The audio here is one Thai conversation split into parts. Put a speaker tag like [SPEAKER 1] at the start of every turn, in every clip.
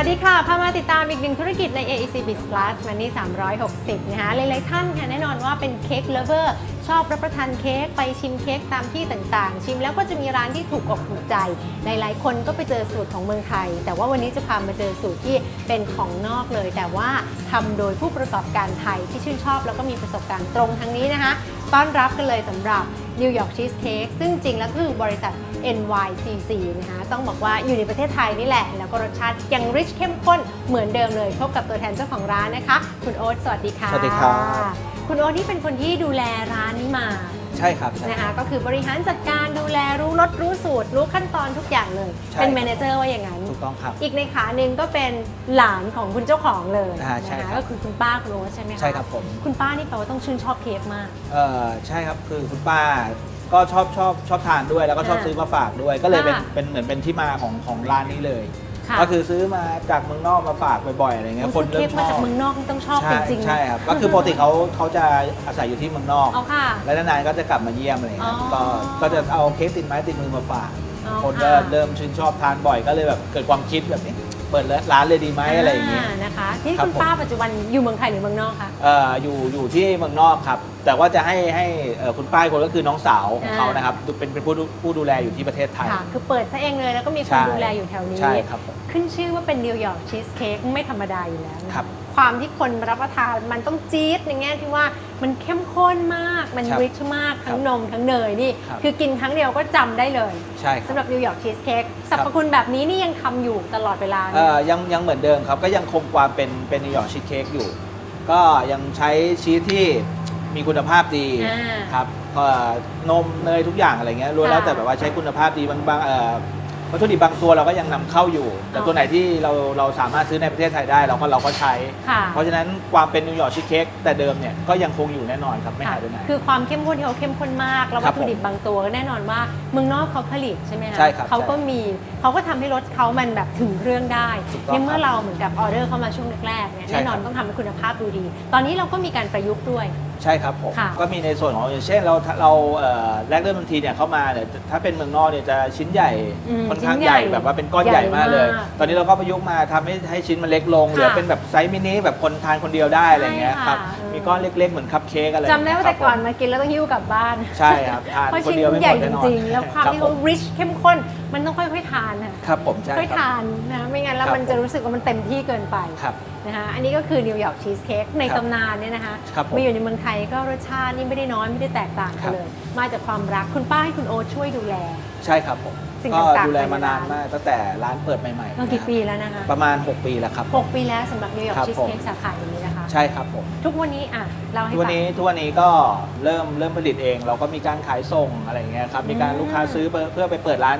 [SPEAKER 1] วัสดีค่ะ พามาติดตามอีกหนึ่งธุรกิจใน AEC Biz Plus Money 360 นะคะ หลายๆท่านค่ะแน่นอนว่าเป็นเค้กเลเวอร์ชอบรับประทานเค้กไปชิมเค้กตามที่ต่างๆ ชิมแล้วก็จะมีร้านที่ถูกอกถูกใจ หลายๆคนก็ไปเจอสูตรของเมืองไทย แต่ว่าวันนี้จะพามาเจอสูตรที่เป็นของนอกเลย แต่ว่าทำโดยผู้ประกอบการไทยที่ชื่นชอบ แล้วก็มีประสบการณ์ตรงทางนี้นะคะ ต้อนรับกันเลยสำหรับ New York Cheesecake ซึ่งจริงแล้วคือบริษัท NYCC นะคะต้องบอกว่าอยู่ในประเทศไทยนี่แหละ แล้วก็รสชาติยังริชเข้มข้นเหมือนเดิมเลย พบกับตัวแทนเจ้าของร้านนะคะ คุณโอ๊ตสวัสดีค่ะ
[SPEAKER 2] สวัสดีครับ
[SPEAKER 1] คุณโอ๊ตนี่เป็นคนที่ดูแลร้านนี้มา
[SPEAKER 2] ใช่ครับใช่
[SPEAKER 1] นะคะก็คือบริหารจัดการดูแลรู้รสรู้สูตร รู้ขั้นตอนทุกอย่างเลย
[SPEAKER 2] ใช่
[SPEAKER 1] เป็น
[SPEAKER 2] ครับ
[SPEAKER 1] แมเนเจอร์ว่าอย่างนั้น
[SPEAKER 2] ถูกต้องครับ
[SPEAKER 1] อีกในขาหนึ่งก็เป็นหลานของคุณเจ้าของเลย
[SPEAKER 2] อ่าใช่
[SPEAKER 1] นะ
[SPEAKER 2] ครั
[SPEAKER 1] คะ
[SPEAKER 2] บ
[SPEAKER 1] ก็คือคุณป้าคุณโอ๊ตใช่ไหมคะ
[SPEAKER 2] ใช่ครับผม
[SPEAKER 1] คุณป้านี่แปลว่าต้องชื่นชอบเค้กมาก
[SPEAKER 2] เออใช่ครับคือคุณป้า ก็ชอบชอบชอบทานด้วย แล้วก็ชอบ
[SPEAKER 1] อ่า
[SPEAKER 2] ซื้อมาฝากด้วย ก็เลยเป็น
[SPEAKER 1] ค่ะ
[SPEAKER 2] เป็นเหมือนเป็นที่มาของของร้านนี้เลย
[SPEAKER 1] ค่ะ
[SPEAKER 2] ก็คือซื้อมาจากเมืองนอกมาฝากบ่อยๆอะไรเงี้ยคน
[SPEAKER 1] ซื้อ
[SPEAKER 2] เริ่
[SPEAKER 1] เค้
[SPEAKER 2] ม
[SPEAKER 1] ก
[SPEAKER 2] ช
[SPEAKER 1] มา
[SPEAKER 2] อ
[SPEAKER 1] จาก
[SPEAKER 2] บ
[SPEAKER 1] เมืองนอกนี่ต้องชอบ
[SPEAKER 2] ใช่
[SPEAKER 1] จริงๆนะ
[SPEAKER 2] ใช่ครับก็คือปกติเขาเขาจะอาศัยอยู่ที่เมืองนอก
[SPEAKER 1] เอาค่ะ
[SPEAKER 2] แล้วนานๆก็จะกลับมาเยี่ยมอะไรเงี้ย
[SPEAKER 1] อ๋อ
[SPEAKER 2] ก็ก็จะเอาเค้กติดไม้ติดมือมาฝาก
[SPEAKER 1] อ๋อ
[SPEAKER 2] คนก็
[SPEAKER 1] ค่ะ
[SPEAKER 2] เริ่มชื่นชอบทานบ่อยก็เลยแบบเกิดความคิดแบบนี้เปิดร้านเลยดีไหมอะไรอย่างเงี้ย
[SPEAKER 1] นะคะที่
[SPEAKER 2] ครับ
[SPEAKER 1] คุณป้าปัจจุบันอยู่เมืองไทยหรือเมืองนอกคะ
[SPEAKER 2] เอ่ออยู่อยู่ที่เมืองนอกครับ แต่ว่าจะให้ให้เอ่อคุณป้ายคนก็คือน้องสาวของเขา
[SPEAKER 1] อ่าน
[SPEAKER 2] นะครับดูเป็นเป็นผู้ดูผู้ดูแลอยู่ที่ประเทศไทย
[SPEAKER 1] ค่ะ คือเปิดซะเองเลยแล้วก็มีค
[SPEAKER 2] ใช่
[SPEAKER 1] นดูแลอยู่แถวนี้
[SPEAKER 2] ใช่ครับผม
[SPEAKER 1] ขึ้นชื่อว่าเป็นนิวยอร์กชีสเค้กไม่ธรรมดาอยู่แล้วนะครับความที่คนรับประทานมันต้องจี๊ดในแง่ที่ว่ามันเข้มข้นมาก มัน
[SPEAKER 2] ครับ
[SPEAKER 1] ริชมาก ทั้ง
[SPEAKER 2] ครับ
[SPEAKER 1] นมทั้งเนยนี่
[SPEAKER 2] ครับ
[SPEAKER 1] คือกินครั้งเดียวก็จำได้เลย
[SPEAKER 2] ใช่ค
[SPEAKER 1] สำ
[SPEAKER 2] รับ
[SPEAKER 1] หรับนิวยอร์กชีสเค้กสรรพคุณแบบนี้นี่ยังทำอยู่ตลอดเวลาไหม
[SPEAKER 2] เอ่อยังยังเหมือนเดิมครับ ก็ยังคงความเป็นเป็นนิวยอร์กชีสเค้กอยู่ ก็ยังใช้ชีสที่ มีคุณภาพดี
[SPEAKER 1] อ่า
[SPEAKER 2] ครับเอ่อนมเนยทุกอย่างอะไรเงี้ยรู้
[SPEAKER 1] ค่ะ
[SPEAKER 2] แล้วแต่แบบว่าใช้คุณภาพดีบางบางเอ่อวัตถุดิบบางตัวเราก็ยังนำเข้าอยู่ แต่
[SPEAKER 1] อ๋อ
[SPEAKER 2] ตัวไหนที่เราเราสามารถซื้อในประเทศไทยได้เราก็เราก็ใช้
[SPEAKER 1] ค่ะ
[SPEAKER 2] เพราะฉะนั้นความเป็นนิวยอร์กชีสเค้กแต่เดิมเนี่ยก็ยังคงอยู่แน่นอนครับไม่หายไปไหน
[SPEAKER 1] คือความเข้มข้นที่เขาเข้มข้นมาก แล้ว
[SPEAKER 2] ครั
[SPEAKER 1] วัต
[SPEAKER 2] บ
[SPEAKER 1] ถุดิบบางตัวก็แน่นอนว่าเมืองนอกเขาผลิตใช่ไหมคะ
[SPEAKER 2] ใช่ครับ
[SPEAKER 1] เขาก็
[SPEAKER 2] ใช่
[SPEAKER 1] มีเขาก็ทำให้รถเขามันแบบถึงเครื่องได้
[SPEAKER 2] ถูกต้อง
[SPEAKER 1] ในเมื่อ
[SPEAKER 2] ครับ
[SPEAKER 1] เราเหมือนกับออเดอร์เข้ามาช่วงแรกๆเนี่ย
[SPEAKER 2] ใช่
[SPEAKER 1] แน่นอน
[SPEAKER 2] ครับ
[SPEAKER 1] ต้องทำให้คุณภาพดูดี ตอนนี้เราก็มีการประยุกต์ด้วย
[SPEAKER 2] ใช่ครับผม
[SPEAKER 1] ค่ะ
[SPEAKER 2] ก็มีในส่วนของอย่างเช่นเราเราเอ่อแรกเริ่มบางทีเนี่ยเข้ามาเนี่ยถ้าเป็นเมืองนอกเนี่ยจะชิ้นใหญ่
[SPEAKER 1] อืม
[SPEAKER 2] ค่อนข้าง
[SPEAKER 1] ชิ้น
[SPEAKER 2] ให
[SPEAKER 1] ใหญ่
[SPEAKER 2] ญ่แบบว่าเป็นก้อน
[SPEAKER 1] ให
[SPEAKER 2] ให
[SPEAKER 1] ญ่
[SPEAKER 2] ญ่มากเลย
[SPEAKER 1] มาก
[SPEAKER 2] ตอนนี้เราก็ประยุกต์มาทำให้ให้ชิ้นมันเล็กลงเหลือเป็นแบบไซส์มินิแบบคนทานคนเดียวได้อะไรเงี้ย
[SPEAKER 1] ใช่
[SPEAKER 2] ครับ
[SPEAKER 1] ค่ะ
[SPEAKER 2] มีก้อนเล็กๆเหมือนคัพเค้กอะไร
[SPEAKER 1] จำได้ว่าแต่
[SPEAKER 2] ครับ
[SPEAKER 1] ก่อน
[SPEAKER 2] ผม
[SPEAKER 1] มากินแล้วต้องหิ้วกลับบ้าน
[SPEAKER 2] ใช่ครับทาน
[SPEAKER 1] เพราะ
[SPEAKER 2] คน
[SPEAKER 1] ชิ้น
[SPEAKER 2] เดียวไม่ห
[SPEAKER 1] ให
[SPEAKER 2] ม
[SPEAKER 1] ญ่
[SPEAKER 2] ด
[SPEAKER 1] จ
[SPEAKER 2] แน่นอน
[SPEAKER 1] ริงๆ แล้วความ
[SPEAKER 2] รับ
[SPEAKER 1] ที่
[SPEAKER 2] ผ
[SPEAKER 1] เขา
[SPEAKER 2] ม
[SPEAKER 1] rich เข้มข้น มันต้องค่อยๆทานค่ะ
[SPEAKER 2] ครับผมใช่
[SPEAKER 1] ค่อย
[SPEAKER 2] ครับ
[SPEAKER 1] ทานนะไม่งั้นแล้ว
[SPEAKER 2] ครับ
[SPEAKER 1] มันจะรู้สึกว่ามันเต็มที่เกินไป
[SPEAKER 2] ครับ
[SPEAKER 1] นะคะอันนี้ก็คือนิวยอร์กชีสเค้กใน
[SPEAKER 2] ครับ
[SPEAKER 1] ตำนานเนี่ยนะคะ
[SPEAKER 2] ครับผม
[SPEAKER 1] มาอยู่ในเมืองไทยก็รสชาตินี่ไม่ได้น้อยไม่ได้แตกต่าง
[SPEAKER 2] ค
[SPEAKER 1] กั
[SPEAKER 2] รั
[SPEAKER 1] น
[SPEAKER 2] บ
[SPEAKER 1] เลย มาจากความรักคุณป้าให้คุณโอ๊ตช่วยดูแล
[SPEAKER 2] ใช่ครับผม
[SPEAKER 1] สิ่ง
[SPEAKER 2] ก็
[SPEAKER 1] ต่างๆ
[SPEAKER 2] ดูแล
[SPEAKER 1] ภายใน
[SPEAKER 2] มานาน
[SPEAKER 1] ร้าน
[SPEAKER 2] มากตั้งแต่ร้านเปิดใหม่ๆ
[SPEAKER 1] มากี่
[SPEAKER 2] นะครับ
[SPEAKER 1] ปีแล้วนะคะ
[SPEAKER 2] ประมาณ 6 ปีแล้วครับ
[SPEAKER 1] หกปีแล้วสำหรับนิวยอร์
[SPEAKER 2] ครั
[SPEAKER 1] ก
[SPEAKER 2] บ
[SPEAKER 1] ชีส
[SPEAKER 2] ผม
[SPEAKER 1] เค้กสาขาอย่างนี้นะคะ
[SPEAKER 2] ใช่ครับผม
[SPEAKER 1] ทุกวันนี้อะเราให้
[SPEAKER 2] ทุกวัน
[SPEAKER 1] ฟัง
[SPEAKER 2] นี้ทุกวันนี้ก็เริ่มเริ่มผลิตเอง เราก็มีการขายส่งอะไรอย่างเงี้ยครับมีการ
[SPEAKER 1] อืม
[SPEAKER 2] ลูกค้าซื้อเพื่อเพื่อไปเปิดร้าน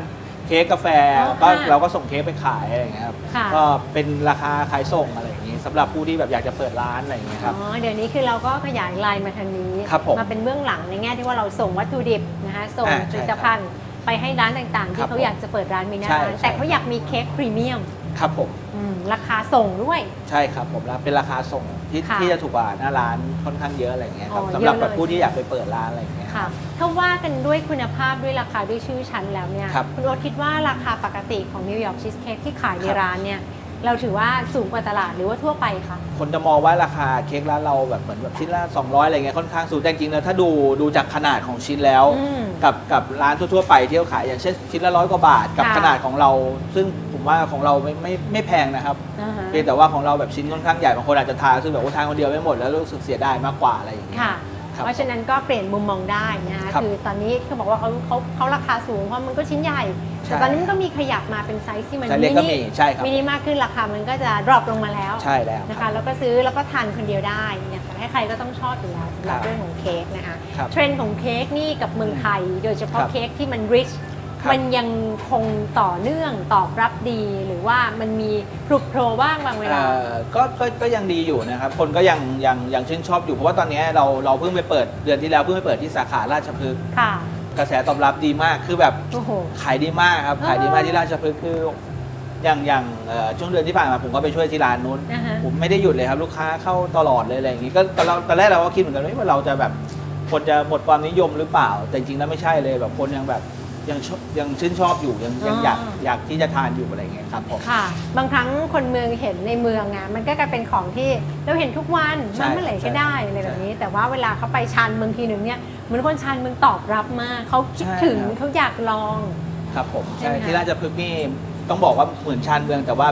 [SPEAKER 2] เค้กกาแฟ
[SPEAKER 1] อ๋อ
[SPEAKER 2] ก็
[SPEAKER 1] ค่ะ
[SPEAKER 2] เราก็ส่งเค้กไปขายอะไรอย่างเงี้ยครับ
[SPEAKER 1] ค่ะ
[SPEAKER 2] ก็เป็นราคาขายส่งอะไรอย่างงี้สำหรับผู้ที่แบบอยากจะเปิดร้านอะไรอย่างเงี้ยครับ
[SPEAKER 1] อ๋อเดี๋ยวนี้คือเราก็ขยายไลน์มาทางนี้
[SPEAKER 2] ครับผม
[SPEAKER 1] เป็นเบื้องหลังในแง่ที่ว่าเราส่งวัตถุดิบนะคะส่ง
[SPEAKER 2] อ่า
[SPEAKER 1] ผ
[SPEAKER 2] ใช่
[SPEAKER 1] ลิตภัณฑ์ไปให้ร้านต่างๆ
[SPEAKER 2] ครั
[SPEAKER 1] ที่
[SPEAKER 2] บ
[SPEAKER 1] เขาอยากจะเปิดร้านมีหน้า
[SPEAKER 2] ใช่
[SPEAKER 1] ร้าน
[SPEAKER 2] ใช่
[SPEAKER 1] แต่เขาอยากมีเค้กพรีเมียม
[SPEAKER 2] ครับผม
[SPEAKER 1] อื มราคาส่งด้วย
[SPEAKER 2] ใช่ครับผมรับเป็นราคาส่งที่
[SPEAKER 1] ค่ะ
[SPEAKER 2] ที่จะถูกกว่าหน้าร้านค่อนข้างเยอะอะไรอย่างเงี้ยครับ
[SPEAKER 1] อ๋อ
[SPEAKER 2] สำหรับ
[SPEAKER 1] เยอะเลย
[SPEAKER 2] แบบผู้ที่อยากไปเปิดร้านอะไรอย่างเงี้ย
[SPEAKER 1] ค่ะ ถ้าว่ากันด้วยคุณภาพด้วยราคาด้วยชื่อชั้นแล้วเนี่ย
[SPEAKER 2] ครับ
[SPEAKER 1] ณโอ๊ตคิดว่าราคาปกติของนิวยอร์กชีสเค้กที่ขายใน
[SPEAKER 2] ครับ
[SPEAKER 1] ร้านเนี่ยเราถือว่าสูงกว่าตลาดหรือว่าทั่วไปคะ
[SPEAKER 2] คนจะมองว่าราคาเค้กร้านเราแบบเหมือนแบบชิ้นละ200อะไรเงี้ยค่อนข้างสูงแต่จริงๆแล้วถ้าดูดูจากขนาดของชิ้นแล้ว
[SPEAKER 1] อืม
[SPEAKER 2] กับกับร้านทั่วๆไปที่เขาขายอย่างเช่นชิ้นละร้อยกว่าบาทกับ
[SPEAKER 1] ค่ะ
[SPEAKER 2] ขนาดของเรา ซึ่ง ผมว่าของเราไม่ไม่ไม่แพงนะครับ
[SPEAKER 1] อ่าฮะ
[SPEAKER 2] เพียงแต่ว่าของเราแบบชิ้นค่อนข้างใหญ่บางคนอาจจะทานซึ่งแบบว่าทานคนเดียวไม่หมดแล้วรู้สึกเสียดายมากกว่าอะไรอย่างเงี้ย
[SPEAKER 1] ค่ะ
[SPEAKER 2] ครับ
[SPEAKER 1] เพราะฉะนั้นก็เปลี่ยนมุมมองได้นะคะ
[SPEAKER 2] ครับ
[SPEAKER 1] คือตอนนี้เขาบอกว่าเขาเขาเขาราคาสูงเพราะมันก็ชิ้นใหญ่
[SPEAKER 2] ใช่
[SPEAKER 1] แต่ตอนนี้มันก็มีขยับมาเป็นไซส์ที่มัน
[SPEAKER 2] ไซส์เล็กก็มีใช่ครับ
[SPEAKER 1] มินิมากขึ้นราคามันก็จะดรอปลงมาแล้ว
[SPEAKER 2] ใช่แล้ว
[SPEAKER 1] นะ
[SPEAKER 2] ครั
[SPEAKER 1] คะ
[SPEAKER 2] บ
[SPEAKER 1] แล้วก็ซื้อแล้วก็ทานคนเดียวได้เนี่ยใครๆก็ต้องชอบอยู่แล้วสำหรับ
[SPEAKER 2] ครับ
[SPEAKER 1] เรื่องของเค้กนะคะ
[SPEAKER 2] ครับ
[SPEAKER 1] เทรนด์ของเค้กนี่กับเมืองไทย โดยเฉพาะ
[SPEAKER 2] ครับ
[SPEAKER 1] เค้กที่มันริช
[SPEAKER 2] ครับ
[SPEAKER 1] มันยังคงต่อเนื่องตอบรับดีหรือว่ามันมีพลุกโผล่บ้างบางเวลา
[SPEAKER 2] เอ่อก็ก็ก็ยังดีอยู่นะครับ คนก็ยังยังยังชื่นชอบอยู่เพราะว่าตอนนี้เราเราเพิ่งไปเปิดเดือนที่แล้วเพิ่งไปเปิดที่สาขาราชพฤกษ์
[SPEAKER 1] ค่ะ
[SPEAKER 2] กระแสตอบรับดีมากคือแบบ
[SPEAKER 1] โอ้โห
[SPEAKER 2] ขายดีมากครับ
[SPEAKER 1] อ๋อ
[SPEAKER 2] ขายดีมากที่ราชพฤกษ์คืออย่างอย่างเอ่อช่วงเดือนที่ผ่านมาผมก็ไปช่วยที่ร้านนู้น
[SPEAKER 1] อ่าฮะ
[SPEAKER 2] ผมไม่ได้หยุดเลยครับลูกค้าเข้าตลอดเลยอะไรอย่างนี้ก็ตอนเราตอนแรกเราก็คิดเหมือนกันว่าเราจะแบบคนจะหมดความนิยมหรือเปล่า แต่จริงๆแล้วไม่ใช่เลยแบบคนยังแบบ ยังชอบยังชื่นชอบอยู่ยังยัง
[SPEAKER 1] อ๋อ
[SPEAKER 2] อ
[SPEAKER 1] อ
[SPEAKER 2] ยากอยากที่จะทานอยู่อะไรเงี้ยครับผม
[SPEAKER 1] ค่ะ บางครั้งคนเมืองเห็นในเมืองอะมันก็กลายเป็นของที่เราเห็นทุกวัน
[SPEAKER 2] ใช่
[SPEAKER 1] มันเมื่อไหร่
[SPEAKER 2] ใช่
[SPEAKER 1] ก็ได้อะไรแบบนี้ แต่ว่าเวลาเขาไปชานเมืองทีหนึ่งเนี่ยเหมือนคนชานเมืองตอบรับมากเขาคิด
[SPEAKER 2] ใช่
[SPEAKER 1] ถึง
[SPEAKER 2] ครับ
[SPEAKER 1] เขาอยากลอง
[SPEAKER 2] ครับผม
[SPEAKER 1] ใช่
[SPEAKER 2] ใช่
[SPEAKER 1] ไหมคะ
[SPEAKER 2] ที่ราชพฤกษ์นี่ต้องบอกว่าเหมือนชานเมืองแต่ว่า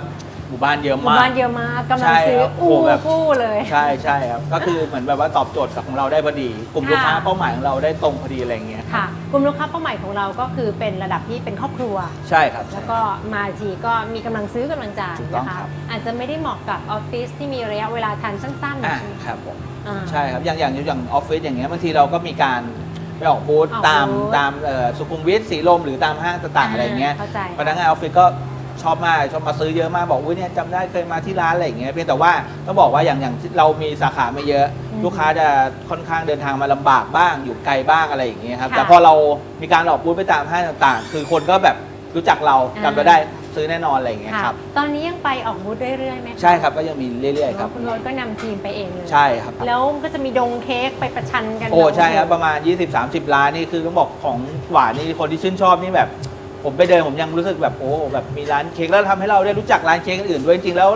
[SPEAKER 2] หมู่บ้านเยอะ
[SPEAKER 1] หมู่
[SPEAKER 2] มาก
[SPEAKER 1] บ้านเยอะมากกำลัง
[SPEAKER 2] ใช่
[SPEAKER 1] ซื้อ
[SPEAKER 2] ครับ
[SPEAKER 1] อู้
[SPEAKER 2] โอ้แบบ
[SPEAKER 1] ฟู่เลย
[SPEAKER 2] ใช่ใช่ครับ ก็คือเหมือนแบบว่าตอบโจทย์กับของเราได้พอดี กลุ่มลูกค้า
[SPEAKER 1] ค่ะ
[SPEAKER 2] เป้าหมายของเราได้ตรงพอดีอะไรเงี้ย
[SPEAKER 1] ค่ะกลุ่มลูกค้าเป้าหมายของเราก็คือเป็นระดับที่เป็นครอบครัว
[SPEAKER 2] ใช่ครับ
[SPEAKER 1] แล้วก็มาทีก็มีกำลังซื้อกำลังจ่าย
[SPEAKER 2] ถูกต้อง
[SPEAKER 1] นะคะ
[SPEAKER 2] ครับ
[SPEAKER 1] อาจจะไม่ได้เหมาะกับออฟฟิศที่มีระยะเวลาทานสั้นๆ
[SPEAKER 2] อ่า
[SPEAKER 1] ใช่ไหม
[SPEAKER 2] ครับผม
[SPEAKER 1] อ่า
[SPEAKER 2] ใช่ครับ อย่างอย่างอย่างออฟฟิศอย่างเงี้ยบางทีเราก็มีการไปออกบูธ
[SPEAKER 1] ออก
[SPEAKER 2] ตาม
[SPEAKER 1] บูธ
[SPEAKER 2] ตามเอ่อสุขุมวิทสีลมหรือตามห้างต่างๆอะไรเงี้ย
[SPEAKER 1] เข้าใจ
[SPEAKER 2] พนักงานออฟฟิศก็ ชอบมากชอบมาซื้อเยอะมากบอกอุ้ยเนี่ยจำได้เคยมาที่ร้านอะไรอย่างเงี้ยเพียงแต่ว่าต้องบอกว่าอย่างอย่างที่เรามีสาขาไม่เยอะ
[SPEAKER 1] อืม
[SPEAKER 2] ลูกค้าจะค่อนข้างเดินทางมาลำบากบ้างอยู่ไกลบ้างอะไรอย่างเงี้ยครับ
[SPEAKER 1] ค่ะ
[SPEAKER 2] แต่พอเรามีการออกบูธไปตามห้างต่างๆ คือคนก็แบบรู้จักเรา
[SPEAKER 1] อ่า
[SPEAKER 2] จำเราได้ซื้อแน่นอนอะไรอย่างเงี้ย
[SPEAKER 1] ค่ะ
[SPEAKER 2] ครับ
[SPEAKER 1] ตอนนี้ยังไปออกบูธเรื่อยๆไหมคะ
[SPEAKER 2] ใช่ครับก็ยังมีเรื่อยๆครับ
[SPEAKER 1] คุณโรถก็นำทีมไปเองเลย
[SPEAKER 2] ใช่ครับ
[SPEAKER 1] แล้วก็จะมีดงเค้กไปประชันกัน
[SPEAKER 2] โอ้ใช่ครับ ประมาณ 20-30 ล้านนี่คือต้องบอกของหวานนี่คนที่ชื่นชอบนี่แบบ ผมไปเดินผมยังรู้สึกแบบโอ้แบบมีร้านเค้กแล้วทำให้เราได้รู้จักร้านเค้กอื่นด้วยจริงๆแล้ว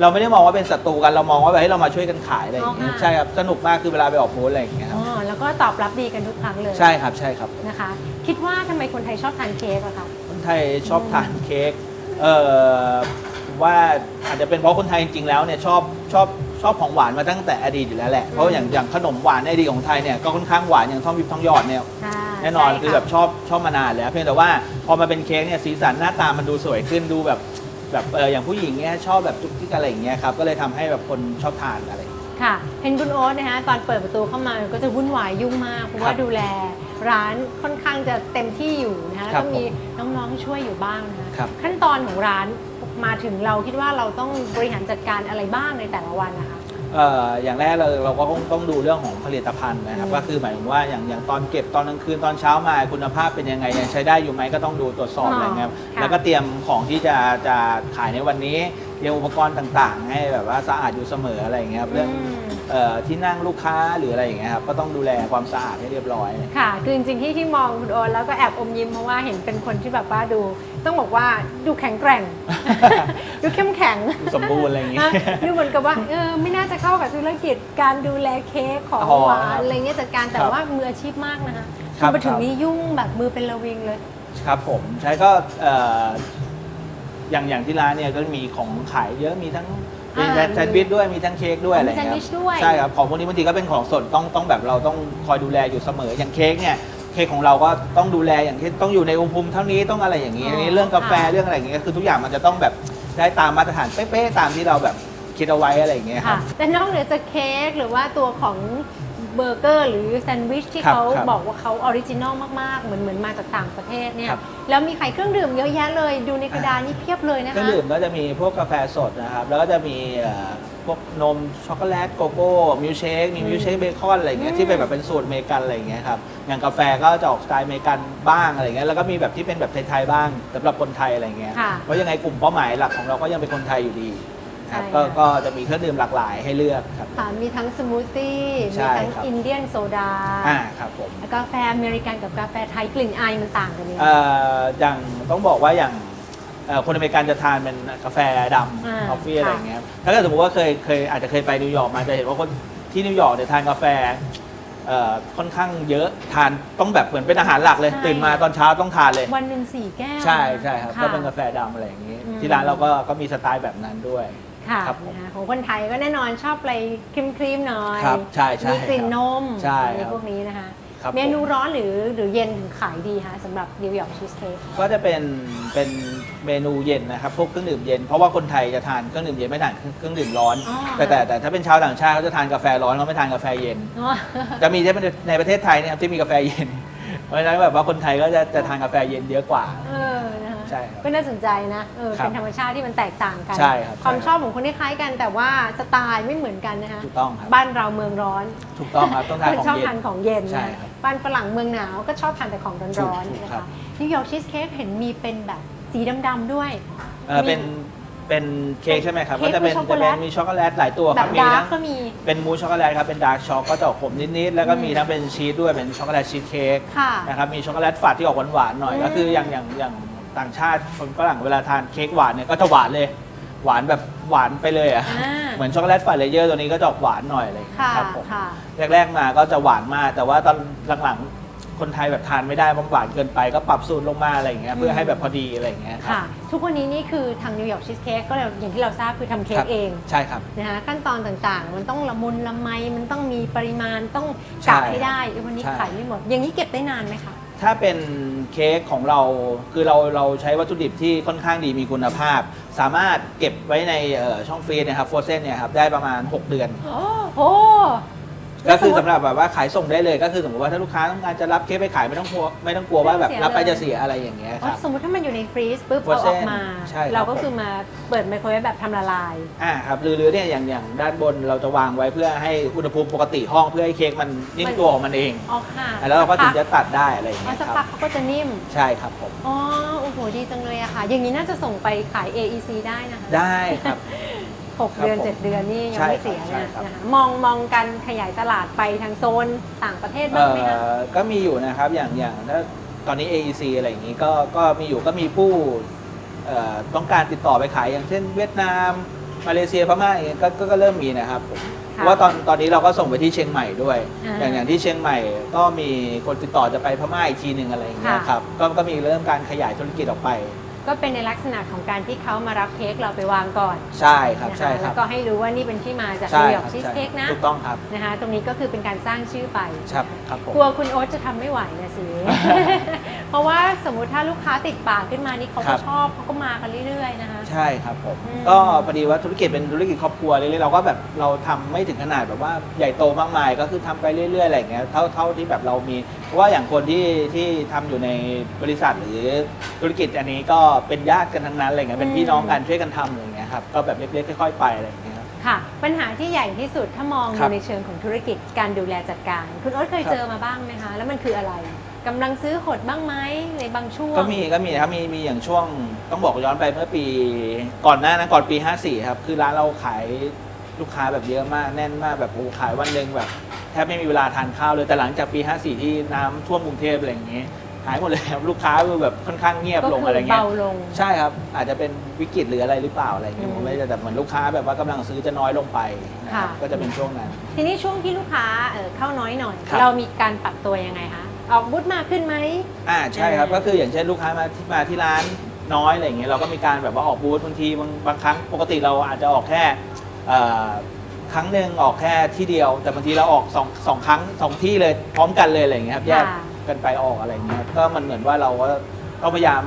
[SPEAKER 2] เราไม่ได้มองว่าเป็นศัตรูกันเรามองว่าแบบให้เรามาช่วยกันขายอะไรอย่างเงี้ยใช่ครับสนุกมากคือเวลาไปออกบูธอะไรอย่างเงี้ยค
[SPEAKER 1] อ๋
[SPEAKER 2] รับ
[SPEAKER 1] อแล้วก็ตอบรับดีกันทุกครั้งเลย
[SPEAKER 2] ใช่ครับใช่ครับ
[SPEAKER 1] นะคะ คิดว่าทำไมคนไทยชอบทานเค้กอะคะ
[SPEAKER 2] คนไทยชอบทานเค้ก เอ่อผมว่าอาจจะเป็นเพราะคนไทยจริงๆแล้วเนี่ยชอบชอบ ชอบของหวานมาตั้งแต่อดีตอยู่แล้วแหละ เพราะอย่างอย่างขนมหวานในอดีตของไทยเนี่ยก็ค่อนข้างหวานอย่างท่องวิบท่องหยอดเนี่ย
[SPEAKER 1] ค่ะ
[SPEAKER 2] แน่นอน
[SPEAKER 1] ใช่
[SPEAKER 2] คือแบบชอบชอบมานานแล้ว เพียงแต่ว่าพอมาเป็นเค้กเนี่ยสีสันหน้าตามันดูสวยขึ้นดูแบบแบบเอออย่างผู้หญิงเนี่ยชอบแบบจุกจิกอะไรอย่างเงี้ยครับก็เลยทำให้แบบคนชอบทานอะไรอย่างเงี้ย
[SPEAKER 1] ค่ะ เห็นคุณโอ๊ตนะคะตอนเปิดประตูเข้ามาก็จะวุ่นวายยุ่งมาก เพราะ
[SPEAKER 2] ค
[SPEAKER 1] ว่า
[SPEAKER 2] รับ
[SPEAKER 1] ดูแลร้านค่อนข้างจะเต็มที่อยู่นะคะ
[SPEAKER 2] ครับ
[SPEAKER 1] ก็มีน้องๆช่วยอยู่บ้างนะคะ
[SPEAKER 2] ครับ
[SPEAKER 1] ขั้นตอนของร้าน มาถึงเราคิดว่าเราต้องบริหารจัดการอะไรบ้างในแต่ละวันนะคะ
[SPEAKER 2] เอ่ออย่างแรกเราเราก็ต้องต้องดูเรื่องของผลิตภัณฑ์นะครับ
[SPEAKER 1] อืม
[SPEAKER 2] ก็คือหมายถึงว่าอย่างอย่างตอนเก็บตอนกลางคืนตอนเช้ามาคุณภาพเป็นยังไงยังใช้ได้อยู่ไหมก็ต้องดูตรวจสอบอะไรเงี้ยครับ
[SPEAKER 1] ค่ะ
[SPEAKER 2] แล้วก็เตรียมของที่จะจะขายในวันนี้เตรียมอุปกรณ์ต่างๆ ให้แบบว่าสะอาดอยู่เสมออะไรอย่างเงี้ยครับเรื่อง
[SPEAKER 1] อืม
[SPEAKER 2] เอ่อที่นั่งลูกค้าหรืออะไรอย่างเงี้ยครับก็ต้องดูแลความสะอาดให้เรียบร้อย
[SPEAKER 1] ค่ะ คือจริงๆที่ที่มองคุณโอ๊ตแล้วก็แอบอมยิ้มเพราะว่าเห็นเป็นคนที่แบบว่าดู ต้องบอกว่าดูแข็งแกร่ง ดูเข้มแข็ง
[SPEAKER 2] สมบูรณ์อะไรอย่างเงี้ย
[SPEAKER 1] นะดูเหมือนกับว่าเออไม่น่าจะเข้ากับธุรกิจการดูแลเค้กของ
[SPEAKER 2] อ๋อ
[SPEAKER 1] หวานอะไรเงี้ยจัดการแต่
[SPEAKER 2] ครับ
[SPEAKER 1] ว่ามืออาชีพมากนะคะ
[SPEAKER 2] ครับ
[SPEAKER 1] อมาถึ
[SPEAKER 2] ค
[SPEAKER 1] ง
[SPEAKER 2] รับ
[SPEAKER 1] นี้ยุ่งแบบมือเป็นระวิงเลย
[SPEAKER 2] ครับผมใช้ก็เอ่ออย่างอย่างที่ร้านเนี่ยก็มีของขายเยอะมีทั้ง มี
[SPEAKER 1] อ่า
[SPEAKER 2] แซนด์วิชด้วยมีทั้งเค้กด้วย
[SPEAKER 1] อ๋ออ
[SPEAKER 2] อะไรอย่างเงี้ย
[SPEAKER 1] มีแซนด์วิชด้วย
[SPEAKER 2] ใช่ครับของพวกนี้บางทีก็เป็นของสดต้องต้องแบบเราต้องคอยดูแลอยู่เสมออย่างเค้กเนี่ยเค้กของเราก็ต้องดูแลอย่างที่ต้องอยู่ในอุณหภูมิเท่านี้ต้องอะไรอย่างนี้อันนี้เรื่องกาแฟเรื่องอะไรอย่างเงี้ยคือทุกอย่างมันจะต้องแบบได้ตามมาตรฐานเป๊ะๆตามที่เราแบบคิดเอาไว้อะไรอย่างเงี้ยค
[SPEAKER 1] ค่ะ
[SPEAKER 2] รับ
[SPEAKER 1] แต่นอกเหนือจากเค้กหรือว่าตัวของ เบอร์เกอร์หรือแซนด์วิชที่
[SPEAKER 2] ครับ
[SPEAKER 1] เขา
[SPEAKER 2] ครับ
[SPEAKER 1] บอกว่าเขาออริจินอลมากๆ เหมือนเหมือนมาจากต่างประเทศเนี่ย
[SPEAKER 2] ครับ
[SPEAKER 1] แล้วมีขายเครื่องดื่มเยอะแยะเลยดูในกระดานนี่เพียบเลยนะ
[SPEAKER 2] เครื่อ
[SPEAKER 1] คะ
[SPEAKER 2] งดื่มก็จะมีพวกกาแฟสดนะครับ แล้วก็จะมีเอ่อพวกนมช็อกโกแลตโกโก้มิลเชค มี
[SPEAKER 1] อืม
[SPEAKER 2] มิลเชคเบคอนอะไรอย่างเงี้
[SPEAKER 1] อื
[SPEAKER 2] ย
[SPEAKER 1] ม
[SPEAKER 2] ที่เป็นแบบเป็นสูตรอเมริกันอะไรอย่างเงี้ยครับอย่างกาแฟก็จะออกสไตล์อเมริกันบ้างอะไรอย่างเงี้ยแล้วก็มีแบบที่เป็นแบบไทยๆบ้างสำหรับคนไทยอะไรอย่างเงี้ย
[SPEAKER 1] ค่ะ
[SPEAKER 2] เพราะยังไงกลุ่มเป้าหมายหลักของเราก็ยังเป็นคนไทยอยู่ดี ครับ
[SPEAKER 1] ใช่
[SPEAKER 2] ก็
[SPEAKER 1] ค่ะ
[SPEAKER 2] ก็จะมีเครื่องดื่มหลากหลายให้เลือกครับ
[SPEAKER 1] ค่ะมีทั้งสมูทตี้
[SPEAKER 2] ใช่
[SPEAKER 1] มีทั้ง
[SPEAKER 2] ครับ
[SPEAKER 1] อินเดียนโซดา
[SPEAKER 2] อ่าครับผม
[SPEAKER 1] กาแฟอเมริกันกับกาแฟไทยกลิ่นอายมันต่างกันเนี่ย
[SPEAKER 2] เอ่ออย่างต้องบอกว่าอย่างเอ่อคนอเมริกันจะทานเป็นกาแฟด
[SPEAKER 1] อ่าำ
[SPEAKER 2] กาแฟ
[SPEAKER 1] ค่ะ
[SPEAKER 2] อะไรอย่างเงี้ยครับถ้าเกิดสมมติว่าเคยเคยอาจจะเคยไปนิวยอร์กมาจะเห็นว่าคนที่นิวยอร์กเนี่ยทานกาแฟเอ่อค่อนข้างเยอะทานต้องแบบเหมือนเป็นอาหารหลักเลย
[SPEAKER 1] ใช่
[SPEAKER 2] ตื่นมาตอนเช้าต้องทานเลย
[SPEAKER 1] วันหนึ่งสี่แก้ว
[SPEAKER 2] ใช่ใช่ครับะ ก็เป็นกาแฟดำอะไรอย่างงี้
[SPEAKER 1] อืม
[SPEAKER 2] ที่ร้านเราก็ก็มีสไตล์แบบนั้นด้วย
[SPEAKER 1] ค่ะ
[SPEAKER 2] ครับผม
[SPEAKER 1] นะคะของคนไทยก็แน่นอนชอบอะไรครีมครีมๆหน่อย
[SPEAKER 2] ครับใช่ใช่
[SPEAKER 1] มีกลิ่น
[SPEAKER 2] ครับ
[SPEAKER 1] นม
[SPEAKER 2] ใช่
[SPEAKER 1] อะไร
[SPEAKER 2] ครับ
[SPEAKER 1] พวกนี้นะคะ
[SPEAKER 2] ครับ
[SPEAKER 1] เมนู
[SPEAKER 2] ผม
[SPEAKER 1] ร้อนหรือหรือเย็นถึงขายดีคะสำหรับนิวยอร์กชีสเค้ก
[SPEAKER 2] ก็จะเป็นเป็นเมนูเย็นนะครับพวกเครื่องดื่มเย็นเพราะว่าคนไทยจะทานเครื่องดื่มเย็นไม่ทานเครื่องดื่มร้อน
[SPEAKER 1] อ๋อ
[SPEAKER 2] แต่แต่แต่ถ้าเป็นชาวต่างชาติเขาจะทานกาแฟร้อนเขาไม่ทานกาแฟเย็นจะมีที่ในประเทศไทยเนี่ยครับที่มีกาแฟเย็น เพราะฉะนั้นแบบว่าคนไทยก็จะจะทานกาแฟเย็นเยอะกว่า
[SPEAKER 1] เออนะคะ
[SPEAKER 2] ใช่ครับ
[SPEAKER 1] ก็น่าสนใจนะเออ
[SPEAKER 2] ครับ
[SPEAKER 1] เป็นธรรมชาติที่มันแตกต่างกัน
[SPEAKER 2] ใช่ครับ
[SPEAKER 1] ความ
[SPEAKER 2] ใช่ครับ
[SPEAKER 1] ชอบของคนที่คล้ายกัน แต่ว่าสไตล์ไม่เหมือนกันนะคะ
[SPEAKER 2] ถูกต้องครับ
[SPEAKER 1] บ้านเราเมืองร้อน
[SPEAKER 2] ถูกต้องครับต้องทาน
[SPEAKER 1] คน
[SPEAKER 2] ของ
[SPEAKER 1] ชอบ
[SPEAKER 2] เย็
[SPEAKER 1] ทานน ของเย็น
[SPEAKER 2] ใช่
[SPEAKER 1] นะครับ บ้านฝรั่งเมืองหนาวก็ชอบทานแต่ของ
[SPEAKER 2] ถู
[SPEAKER 1] ร้อกน
[SPEAKER 2] ถูก
[SPEAKER 1] ๆนะ
[SPEAKER 2] ครั
[SPEAKER 1] คะ
[SPEAKER 2] บ
[SPEAKER 1] นิวยอร์กชีสเค้กเห็นมีเป็นแบบสีดำๆด้วย
[SPEAKER 2] เอ่อ
[SPEAKER 1] มี
[SPEAKER 2] เป็นเป็นเค้กใช่ไหมครับ
[SPEAKER 1] เค้
[SPEAKER 2] ก็
[SPEAKER 1] ก
[SPEAKER 2] จะเป็น
[SPEAKER 1] มีช็อกโก
[SPEAKER 2] จะ
[SPEAKER 1] แล
[SPEAKER 2] เป็น
[SPEAKER 1] ต
[SPEAKER 2] มีช็อกโกแลตหลายตัวค
[SPEAKER 1] แบ
[SPEAKER 2] รับบมี
[SPEAKER 1] ดาร์
[SPEAKER 2] ทั้
[SPEAKER 1] ก
[SPEAKER 2] ง
[SPEAKER 1] ก็มี
[SPEAKER 2] เป็นมูสช็อกโกแลตครับเป็นดาร์กช็อกก็จะออกขมนิดๆแล้วก็
[SPEAKER 1] อืม
[SPEAKER 2] มีทั้งเป็นชีสด้วยเป็นช็อกโกแลตชีสเค้ก
[SPEAKER 1] ค่ะ
[SPEAKER 2] นะครับมีช็อกโกแลตฝาดที่ออกหวานๆหน่อย
[SPEAKER 1] อืม
[SPEAKER 2] ก็คืออย่างอย่างอย่าง ต่างชาติคนฝรั่งเวลาทานเค้กหวานเนี่ยก็จะหวานเลย หวานแบบหวานไปเลยอะ
[SPEAKER 1] อ่า
[SPEAKER 2] เหมือนช็อกโกแลตฝาดเลเยอร์ตัวนี้ก็จะออกหวานหน่อยเลย
[SPEAKER 1] ค่ะ
[SPEAKER 2] ครับผม
[SPEAKER 1] ค่ะ
[SPEAKER 2] แรกๆมาก็จะหวานมาก แต่ว่าตอนหลังๆคนไทยแบบทานไม่ได้มันหวานเกินไปก็ปรับสูตรลงมาอะไรอย่างเงี้ยเพื่อให้แบบพอดีอะไรอย่างเงี้ยครับ
[SPEAKER 1] ค่ะ ทุกวันนี้นี่คือทางนิวยอร์กชีสเค้กก็อย่างที่เราทราบคือทำเค้
[SPEAKER 2] ครั
[SPEAKER 1] ก
[SPEAKER 2] บ
[SPEAKER 1] เอง
[SPEAKER 2] ใช่ครับ
[SPEAKER 1] นะคะขั้นตอนต่างๆ มันต้องละมุนละไมมันต้องมีปริมาณต้อง
[SPEAKER 2] ใช่
[SPEAKER 1] กะให้ได้เอ้ยวันนี้
[SPEAKER 2] ใช่
[SPEAKER 1] ขายไม่หมด อย่างนี้เก็บได้นานไหมคะ
[SPEAKER 2] ถ้าเป็นเค้กของเราคือเราเราใช้วัตถุดิบที่ค่อนข้างดีมีคุณภาพ สามารถเก็บไว้ในเอ่อช่องฟรีซเนะครับโฟรเซนเนี่ยครับได้ประมาณ 6 เดือน
[SPEAKER 1] โอ้โห
[SPEAKER 2] ก็คือสำหรับแบบว่าขายส่งได้เลยก็คือสมมติว่าถ้าลูกค้าต้องการจะรับเค้กไปขายไม่ต้องกลัวไม่ต้องกลัวว่าแบบรับไปจะเสียอะไรอย่างเงี้ย
[SPEAKER 1] อ๋
[SPEAKER 2] ค
[SPEAKER 1] อ
[SPEAKER 2] รับ
[SPEAKER 1] สมมติถ้ามันอยู่ในฟรีซปุ๊บเอา
[SPEAKER 2] Frozen
[SPEAKER 1] ออกมา
[SPEAKER 2] ใช่ครับ
[SPEAKER 1] เราก็คือมาเปิดไมโครเวฟแบบทำละลาย
[SPEAKER 2] อ่าครับหรือหรือเนี่ยอย่างอย่างด้านบนเราจะวางไว้เพื่อให้อุณหภูมิปกติห้องเพื่อให้เค้กมันนิ่ม
[SPEAKER 1] มัน
[SPEAKER 2] ตัวของมันเอง
[SPEAKER 1] อ๋อค่ะ
[SPEAKER 2] แล้วเราก็ถึง
[SPEAKER 1] สั
[SPEAKER 2] จะ
[SPEAKER 1] พั
[SPEAKER 2] ตัดได้อะไรอย่าง
[SPEAKER 1] อ๋อ
[SPEAKER 2] เงี้ย
[SPEAKER 1] สัก
[SPEAKER 2] ค
[SPEAKER 1] พั
[SPEAKER 2] รั
[SPEAKER 1] ก
[SPEAKER 2] บ
[SPEAKER 1] เขาก็จะนิ่ม
[SPEAKER 2] ใช่ครับผม
[SPEAKER 1] อ๋อ โอ้โห ดีจังเลยอะค่ะ อย่างนี้น่าจะส่งไปขาย AEC ได้นะคะ
[SPEAKER 2] ได้ครับ
[SPEAKER 1] หก
[SPEAKER 2] ครับ
[SPEAKER 1] เดือน
[SPEAKER 2] ผม
[SPEAKER 1] เจ็ดเดือนนี่ยัง
[SPEAKER 2] ใช่
[SPEAKER 1] ไม่เสีย
[SPEAKER 2] ครับใช่
[SPEAKER 1] นะครับนะคะมองมองการขยายตลาดไปทางโซนต่างประเทศบ้างไหมคะ
[SPEAKER 2] เอ่อก็มีอยู่นะครับอย่างอย่างถ้าตอนนี้ AEC อะไรอย่างนี้ก็ก็มีอยู่ก็มีผู้เอ่อต้องการติดต่อไปขายอย่างเช่น เวียดนาม มาเลเซียพม่าอย่างเงี้ยก็ก็ก็เริ่มมีนะครับผมเพ
[SPEAKER 1] ค่ะ
[SPEAKER 2] ราะว่าตอนตอนนี้เราก็ส่งไปที่เชียงใหม่ด้วย
[SPEAKER 1] อ่า
[SPEAKER 2] อย่างอย่างที่เชียงใหม่ก็มีคนติดต่อจะไปพม่าอีกทีหนึ่งอะไรอย่างเงี้ย
[SPEAKER 1] ค่ะ
[SPEAKER 2] ครับก็ก็มีเริ่มการขยายธุรกิจออกไป
[SPEAKER 1] ก็เป็นในลักษณะของการที่เขามารับเค้กเราไปวางก่อน
[SPEAKER 2] ใช่ครับ
[SPEAKER 1] นะะ
[SPEAKER 2] ใช่ค
[SPEAKER 1] แล้
[SPEAKER 2] รับ
[SPEAKER 1] วก็ให้รู้ว่านี่เป็นที่มาจาก
[SPEAKER 2] ใช่
[SPEAKER 1] นิวยอ
[SPEAKER 2] ค
[SPEAKER 1] ร์
[SPEAKER 2] รั
[SPEAKER 1] ก
[SPEAKER 2] บ
[SPEAKER 1] ชีส
[SPEAKER 2] ใช่
[SPEAKER 1] เค้กนะ
[SPEAKER 2] ถูกต้องครับ
[SPEAKER 1] นะคะตรงนี้ก็คือเป็นการสร้างชื่อไป
[SPEAKER 2] ครับครับผม
[SPEAKER 1] กลัวคุณโอ๊ตจะทำไม่ไหวนะสิ เพราะว่าสมมุติถ้าลูกค้าติดปากขึ้นมานี่เขา
[SPEAKER 2] ครั
[SPEAKER 1] ก็
[SPEAKER 2] บ
[SPEAKER 1] ชอบเขาก็มากันเรื่อยๆนะคะ
[SPEAKER 2] ใช่ครับผม
[SPEAKER 1] อืม
[SPEAKER 2] ก็พอดีว่าธุรกิจเป็นธุรกิจครอบครัวเรื่อยๆเราก็แบบเราทำไม่ถึงขนาดแบบว่าใหญ่โตมากมายก็คือทำไปเรื่อยๆอะไรอย่างเงี้ยเท่าเท่าที่แบบเรามี เพราะว่าอย่างคนที่ที่ทำอยู่ในบริษัทหรือธุรกิจอันนี้ก็เป็นญาติกันทั้งนั้นอะไรเงี้ยเป็นพี่น้องกันช่วยกันทำอะไรเงี้ยครับก็แบบเล็กๆค่อยๆไปอะไรอย่างเงี้ยครับ
[SPEAKER 1] ค่ะ ปัญหาที่ใหญ่ที่สุดถ้ามอง
[SPEAKER 2] ครั
[SPEAKER 1] ดู
[SPEAKER 2] บ
[SPEAKER 1] ในเชิงของธุรกิจการดูแลจัดการ คุณโอ๊ตเคย
[SPEAKER 2] ครับ
[SPEAKER 1] เจอมาบ้างไหมคะ แล้วมันคืออะไร กำลังซื้อหดบ้างไหมในบางช่วง
[SPEAKER 2] ก็มีก็มีนะครับมีมีอย่างช่วงต้องบอกย้อนไปเมื่อปีก่อนหน้านั้นก่อนปี 54 ครับคือร้านเราขายลูกค้าแบบเยอะมากแน่นมากแบบโอ้ขายวันหนึ่งแบบแทบไม่มีเวลาทานข้าวเลยแต่หลังจากปี 54 ที่น้ำท่วมกรุงเทพอะไรอย่างเงี้ยหายหมดเลยครับลูกค้าคือแบบค่อนข้างเงียบ
[SPEAKER 1] ก็
[SPEAKER 2] ลง
[SPEAKER 1] คื
[SPEAKER 2] อะไร
[SPEAKER 1] อ
[SPEAKER 2] เงี้ย
[SPEAKER 1] เบาลง
[SPEAKER 2] ใช่ครับ อาจจะเป็นวิกฤตหรืออะไรหรือเปล่าอะไรเงี้ย
[SPEAKER 1] อืม
[SPEAKER 2] ผมไม่ได้แต่เหมือนลูกค้าแบบว่ากำลังซื้อจะน้อยลงไปนะครับ
[SPEAKER 1] ค่ะ
[SPEAKER 2] ก็จะเป็นช่วงนั้น
[SPEAKER 1] ทีนี้ช่วงที่ลูกค้าเอ่อเข้าน้อยหน่อย
[SPEAKER 2] ครับ
[SPEAKER 1] เรามีการปรับตัวยังไงคะ ออกบูธมากขึ้นไหม
[SPEAKER 2] อ่าใช่ครับ
[SPEAKER 1] อ่า
[SPEAKER 2] ก็คืออย่างเช่นลูกค้ามาที่มาที่ร้านน้อยอะไรอย่างเงี้ยเราก็มีการแบบว่าออกบูธบางทีบางบางครั้งปกติเราอาจจะออกแค่เอ่อครั้งหนึ่งออกแค่ที่เดียว แต่บางทีเราออกสองสองครั้งสองที่เลยพร้อมกันเลยอะไรอย่างเงี้ยครับแยก
[SPEAKER 1] ค่ะ
[SPEAKER 2] กันไปออกอะไรอย่างเงี้ยก็มันเหมือนว่าเราก็ต้องพยายาม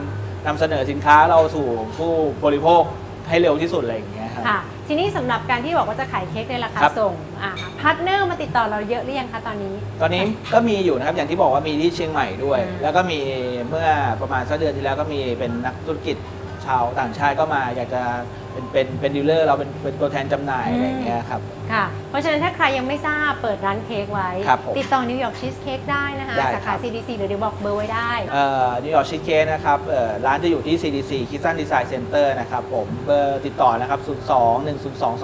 [SPEAKER 2] นำเสนอสินค้าเราสู่ผู้บริโภคให้เร็วที่สุดอะไรอย่างเงี้ยครับ
[SPEAKER 1] ค่ะ ทีนี้สำหรับการที่บอกว่าจะขายเค้กในราคา
[SPEAKER 2] ครับ
[SPEAKER 1] ส่งอ่าพาร์ทเนอร์มาติดต่อเราเยอะหรือยังคะตอนนี้
[SPEAKER 2] ตอนนี้ก็มีอยู่นะครับอย่างที่บอกว่ามีที่เชียงใหม่ด้วย
[SPEAKER 1] อืม
[SPEAKER 2] แล้วก็มีเมื่อประมาณสักเดือนที่แล้วก็มีเป็นนักธุรกิจชาวต่างชาติก็มา อยากจะ เป็นเป็นเป็นดีลเลอร์เราเป็นเป็นตัวแทนจำหน่ายอะไรอย่างเงี้ยครับ
[SPEAKER 1] ค่ะ เพราะฉะนั้นถ้าใครยังไม่ทราบเปิดร้านเค้กไว้
[SPEAKER 2] ครับผม
[SPEAKER 1] ติดต่อนิวยอร์กชีสเค้กได้นะคะ
[SPEAKER 2] ได้
[SPEAKER 1] สา
[SPEAKER 2] ครั
[SPEAKER 1] ขา
[SPEAKER 2] บ
[SPEAKER 1] CDC หรือเดี๋ยวบอกเบอร์ไว้ได้
[SPEAKER 2] เอ่อนิวยอร์กชิคเก้นะครับเอ่อร้านจะอยู่ที่ CDC Kitchen Design Center นะครับผมเบอร์ติดต่อนะครับ 02 102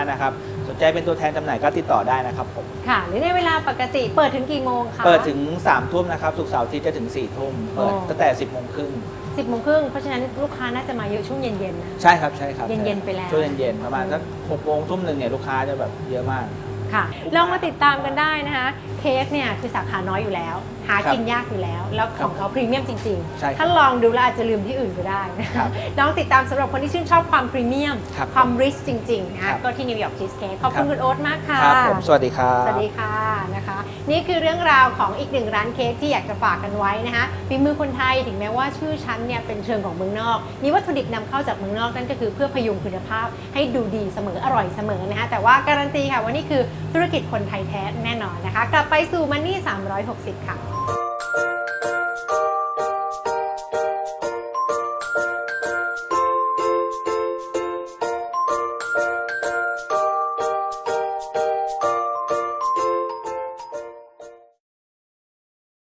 [SPEAKER 2] 2065 นะครับสนใจเป็นตัวแทนจำหน่ายก็ติดต่อได้นะครับผม
[SPEAKER 1] ค่ะ หรือในเวลาปกติเปิดถึงกี่โมงคะ
[SPEAKER 2] เปิดถึง3ทุ่มนะครับศุกร์เสาร์อาทิตย์จะถึง4ทุ่ม เปิด
[SPEAKER 1] อ๋อ
[SPEAKER 2] ตั้งแต่ 10โมงครึ่ง
[SPEAKER 1] 10โมงครึ่งเพราะฉะนั้นลูกค้าน่าจะมาเยอะช่วงเย็นๆนะ
[SPEAKER 2] ใช่ครับใช่ครับ
[SPEAKER 1] เย็นๆไปแล้ว
[SPEAKER 2] ช่วงเย็นๆประมาณสักหกโมงทุ่มหนึ่งเนี่ยลูกค้าจะแบบเยอะมาก
[SPEAKER 1] ค่ะลองมาติดตามกันได้นะคะ เค้กเนี่ยคือสาขาน้อยอยู่แล้ว หา
[SPEAKER 2] ครับ
[SPEAKER 1] กินยากอยู่แล้ว แล้วของเขาพรีเมียมจริง
[SPEAKER 2] ใช่ครับ
[SPEAKER 1] ถ้าลองดูแล้วอาจจะลืมที่อื่นก็ได้นะคะ
[SPEAKER 2] ครับ
[SPEAKER 1] ลองติดตามสำหรับคนที่ชื่นชอบความพรีเมียม
[SPEAKER 2] ครับ
[SPEAKER 1] ความริชจริงๆนะ
[SPEAKER 2] ครั
[SPEAKER 1] คะ
[SPEAKER 2] บ
[SPEAKER 1] ก็ที่นิวยอร์กชีสเค้กขอบ
[SPEAKER 2] ครั
[SPEAKER 1] คุณ
[SPEAKER 2] บ
[SPEAKER 1] คุณโอ๊ตมากค่ะ
[SPEAKER 2] ครับผมสวัสดีครับ
[SPEAKER 1] สวัสดีค่ะนะคะ นี่คือเรื่องราวของอีกหนึ่งร้านเค้กที่อยากจะฝากกันไว้นะคะฝีมือคนไทยถึงแม้ว่าชื่อชั้นเนี่ยเป็นเชิงของเมืองนอกมีวัตถุดิบนำเข้าจากเมืองนอกนั่นก็คือเพื่อพยุงคุณภาพให้ดูดีเสมออร่อยเสมอนะคะแต่ว่าการันตีค่ะว่านี่คือธุรกิจคนไทยแท้แน่นอนนะคะ กลับไปสู่มันนี่360 ค่ะ